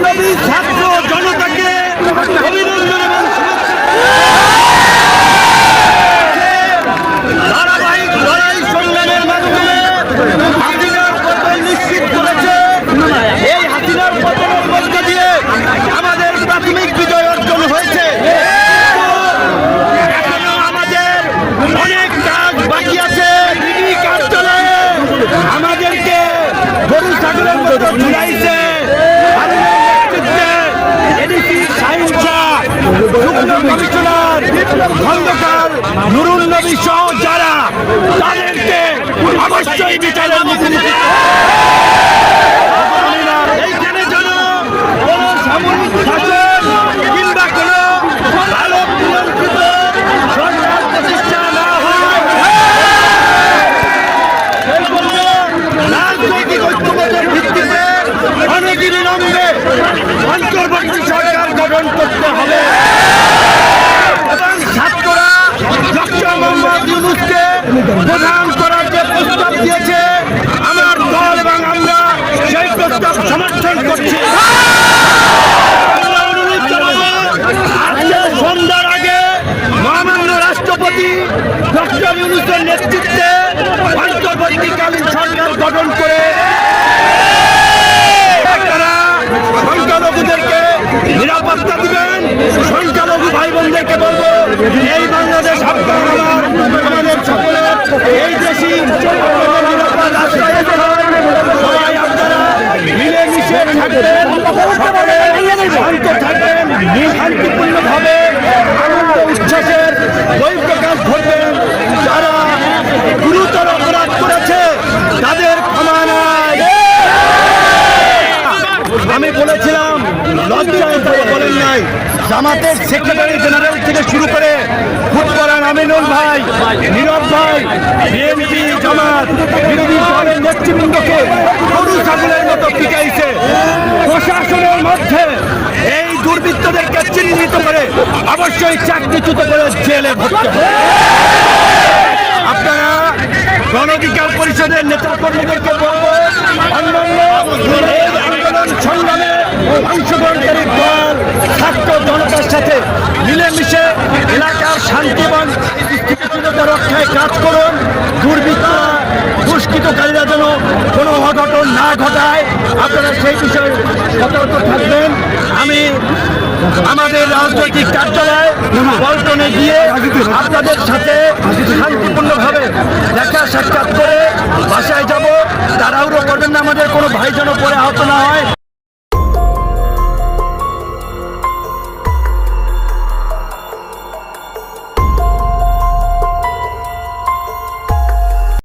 বিপ্লবী ছাত্র জনতাকে অভিনন্দন এবং ধারাবাহিক লড়াই সংগ্রামের মাধ্যমে হাসিনার পতন নিশ্চিত করেছে। এই হাসিনার পতনের মধ্য দিয়ে আমাদের প্রাথমিক বিজয় অর্জন হয়েছে। এখনও আমাদের অনেক কাজ বাকি আছে। আমাদেরকে গরু ছাগলের মতো কমিশনার খন্দকার নুরুল নবী সহ যারা তাদেরকে ইউনুসের নেতৃত্বে অন্তর্বর্তীকালীন সরকার গঠন করে তারা সংখ্যালঘুদেরকে নিরাপত্তা দিবেন। সংখ্যালঘু ভাই বোনদেরকে বলব, এই বাংলাদেশ আপনার আমার আমাদের সকলের, এই দেশই আপনাদের নিরাপদ আশ্রয় স্থান। সবাই আপনারা মিলেমিশে থাকবেন সকলে শান্ত থাকবেন শান্তিপূর্ণভাবে আনন্দ উচ্ছ্বাসের বৈপ্রকাশ ঘটবেন যারা গুরুতর অপরাধ করেছে তাদের ক্ষমা নাই আমি বলেছিলাম লজ্জায় তারা বলেন নাই জামাতের সেক্রেটারি জেনারেল থেকে শুরু করে ফুটবলার আমিনুল ভাই, নীরব ভাই, বিএনপি জামাত, বিরোধী দলের নেতৃবৃন্দকে গরু, ছাগলের মতো পিটাইছে। প্রশাসনের মধ্যে এই দুর্বৃত্তদেরকে চিহ্নিত করে অবশ্যই চাকরিচ্যুত করে জেলে ভর্তি আপনারা গণ অধিকার পরিষদের নেতা কর্মীদেরকে বলব, অন্যান্য আন্দোলন সংগ্রামে অংশগ্রহণকারী দল ছাত্র জনতার সাথে মিলেমিশে এলাকার শান্তি এবং স্থিতিশীলতা রক্ষায় কাজ করুন। দুর্বৃত্ত দুষ্কৃতকারীরা যেন কোনো অঘটন না ঘটায়, আপনারা সেই বিষয়ে সতর্ক থাকবেন। আমি আমাদের রাজনৈতিক কার্যালয় পল্টনে গিয়ে আপনাদের সাথে শান্তিপূর্ণভাবে দেখা সাক্ষাৎ করে বাসায় যাব। তারাও করবেন না, আমাদের কোনো ভাই যেন পরে আহত না হয়।